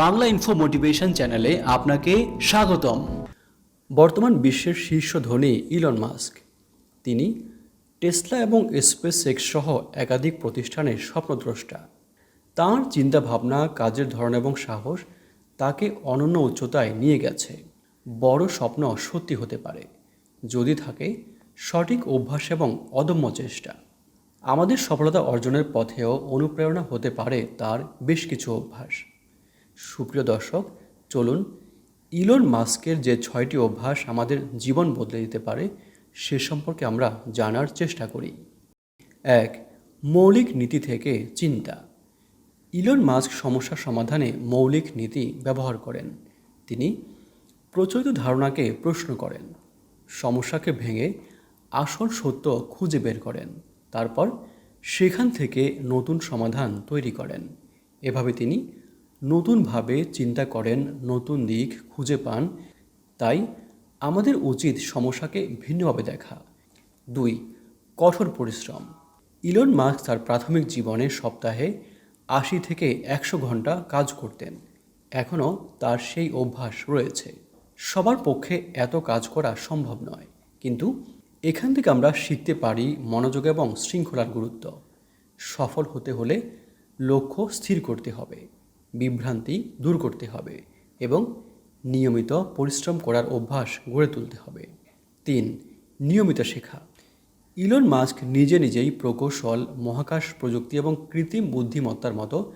Bangla info motivation চ্যানেলে আপনাকে স্বাগতম। বর্তমান বিশ্বের শীর্ষ ধনী ইলন মাস্ক তিনি টেসলা এবং স্পেস এক্স সহ একাধিক প্রতিষ্ঠানের স্বপ্নদ্রষ্টা। তাঁর চিন্তাভাবনা, কাজের ধরন এবং সাহস তাকে অনন্য উচ্চতায় নিয়ে গেছে। বড় স্বপ্ন সত্যি হতে পারে, যদি থাকে সঠিক অভ্যাস এবং অদম্য চেষ্টা। আমাদের সফলতা অর্জনের পথেও অনুপ্রেরণা হতে পারে তার বেশ কিছু অভ্যাস। সুপ্রিয় দর্শক, চলুন ইলন মাস্কের যে ছয়টি অভ্যাস আমাদের জীবন বদলে দিতে পারে, সে সম্পর্কে আমরা জানার চেষ্টা করি। এক, মৌলিক নীতি থেকে চিন্তা। ইলন মাস্ক সমস্যা সমাধানে মৌলিক নীতি ব্যবহার করেন। তিনি প্রচলিত ধারণাকে প্রশ্ন করেন, সমস্যাকে ভেঙে আসল সত্য খুঁজে বের করেন, তারপর সেখান থেকে নতুন সমাধান তৈরি করেন। এভাবে তিনি নতুনভাবে চিন্তা করেন, নতুন দিক খুঁজে পান। তাই আমাদের উচিত সমস্যাকে ভিন্নভাবে দেখা। দুই, কঠোর পরিশ্রম। ইলন মাস্ক তার প্রাথমিক জীবনে সপ্তাহে আশি থেকে একশো ঘণ্টা কাজ করতেন। এখনও তার সেই অভ্যাস রয়েছে। সবার পক্ষে এত কাজ করা সম্ভব নয়। কিন্তু এখান থেকে আমরা শিখতে পারি মনোযোগ এবং শৃঙ্খলার গুরুত্ব। সফল হতে হলে লক্ষ্য স্থির করতে হবে। বিভ্রান্তি দূর করতে হবে এবং নিয়মিত পরিশ্রম করার অভ্যাস গড়ে তুলতে হবে। তিন, নিয়মিত শেখা। ইলন মাস্ক নিজে নিজেই প্রকৌশল, মহাকাশ প্রযুক্তি এবং কৃত্রিম বুদ্ধিমত্তার মতো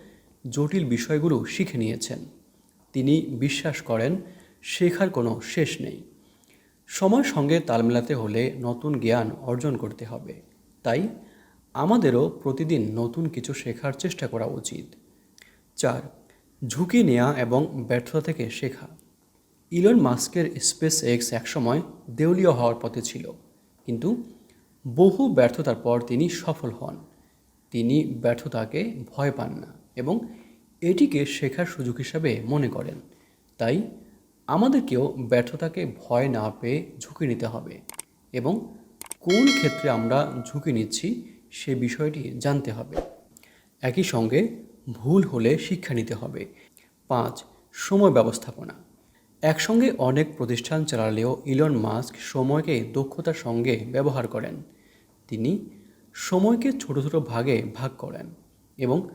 জটিল বিষয়গুলো শিখে নিয়েছেন। তিনি বিশ্বাস করেন, শেখার কোনো শেষ নেই। সময়ের সঙ্গে তাল মেলাতে হলে নতুন জ্ঞান অর্জন করতে হবে। তাই আমাদেরও প্রতিদিন নতুন কিছু শেখার চেষ্টা করা উচিত। চার ঝুঁকি নেওয়া এবং ব্যর্থতা থেকে শেখা। ইলন মাস্কের স্পেস এক্স একসময় দেউলিয়া হওয়ার পথে ছিল, কিন্তু বহু ব্যর্থতার পর তিনি সফল হন। তিনি ব্যর্থতাকে ভয় পান না এবং এটিকে শেখার সুযোগ হিসাবে মনে করেন। তাই আমাদেরকেও ব্যর্থতাকে ভয় না পেয়ে ঝুঁকি নিতে হবে এবং কোন ক্ষেত্রে আমরা ঝুঁকি নিচ্ছি সে বিষয়টি জানতে হবে। একই সঙ্গে ভুল হলে শিক্ষা নিতে হবে। পাঁচ, সময় ব্যবস্থাপনা। একসঙ্গে অনেক প্রতিষ্ঠান চালালেও ইলন মাস্ক সময়কে দক্ষতার সঙ্গে ব্যবহার করেন। তিনি সময়কে ছোট ছোট ভাগে ভাগ করেন এবং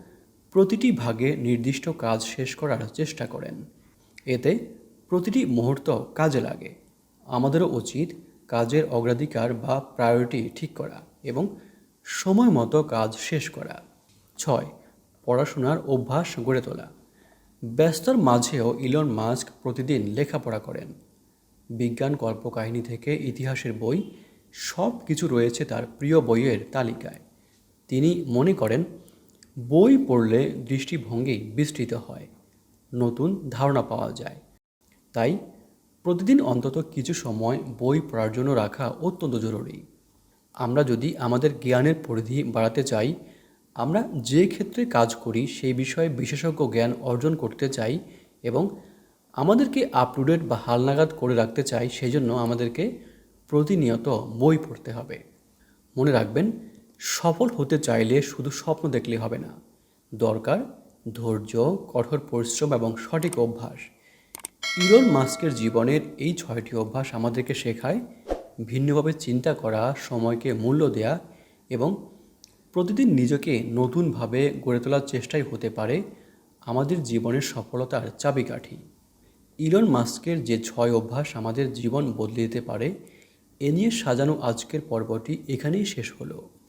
প্রতিটি ভাগে নির্দিষ্ট কাজ শেষ করার চেষ্টা করেন। এতে প্রতিটি মুহূর্ত কাজে লাগে। আমাদেরও উচিত কাজের অগ্রাধিকার বা প্রায়োরিটি ঠিক করা এবং সময় মতো কাজ শেষ করা। ছয় পড়াশোনার অভ্যাস গড়ে তোলা। ব্যস্তর মাঝেও ইলন মাস্ক প্রতিদিন লেখাপড়া করেন। বিজ্ঞান কল্পকাহিনী থেকে ইতিহাসের বই সব কিছু রয়েছে তার প্রিয় বইয়ের তালিকায়। তিনি মনে করেন, বই পড়লে দৃষ্টিভঙ্গি বিস্তৃত হয়, নতুন ধারণা পাওয়া যায়। তাই প্রতিদিন অন্তত কিছু সময় বই পড়ার জন্য রাখা অত্যন্ত জরুরি। আমরা যদি আমাদের জ্ঞানের পরিধি বাড়াতে চাই আমরা যে ক্ষেত্রে কাজ করি সেই বিষয়ে বিশেষজ্ঞ জ্ঞান অর্জন করতে চাই এবং আমাদেরকে আপ টু ডেট বা হালনাগাদ করে রাখতে চাই, সেই জন্য আমাদেরকে প্রতিনিয়ত বই পড়তে হবে। মনে রাখবেন, সফল হতে চাইলে শুধু স্বপ্ন দেখলে হবে না। দরকার ধৈর্য, কঠোর পরিশ্রম এবং সঠিক অভ্যাস। ইলন মাস্কের জীবনের এই ছয়টি অভ্যাস আমাদেরকে শেখায় ভিন্নভাবে চিন্তা করা, সময়কে মূল্য দেয়া এবং প্রতিদিন নিজেকে নতুনভাবে গড়ে তোলার চেষ্টাই হতে পারে আমাদের জীবনের সফলতার চাবিকাঠি। ইলন মাস্কের যে ছয় অভ্যাস আমাদের জীবন বদলে দিতে পারে, এ নিয়ে সাজানো আজকের পর্বটি এখানেই শেষ হলো।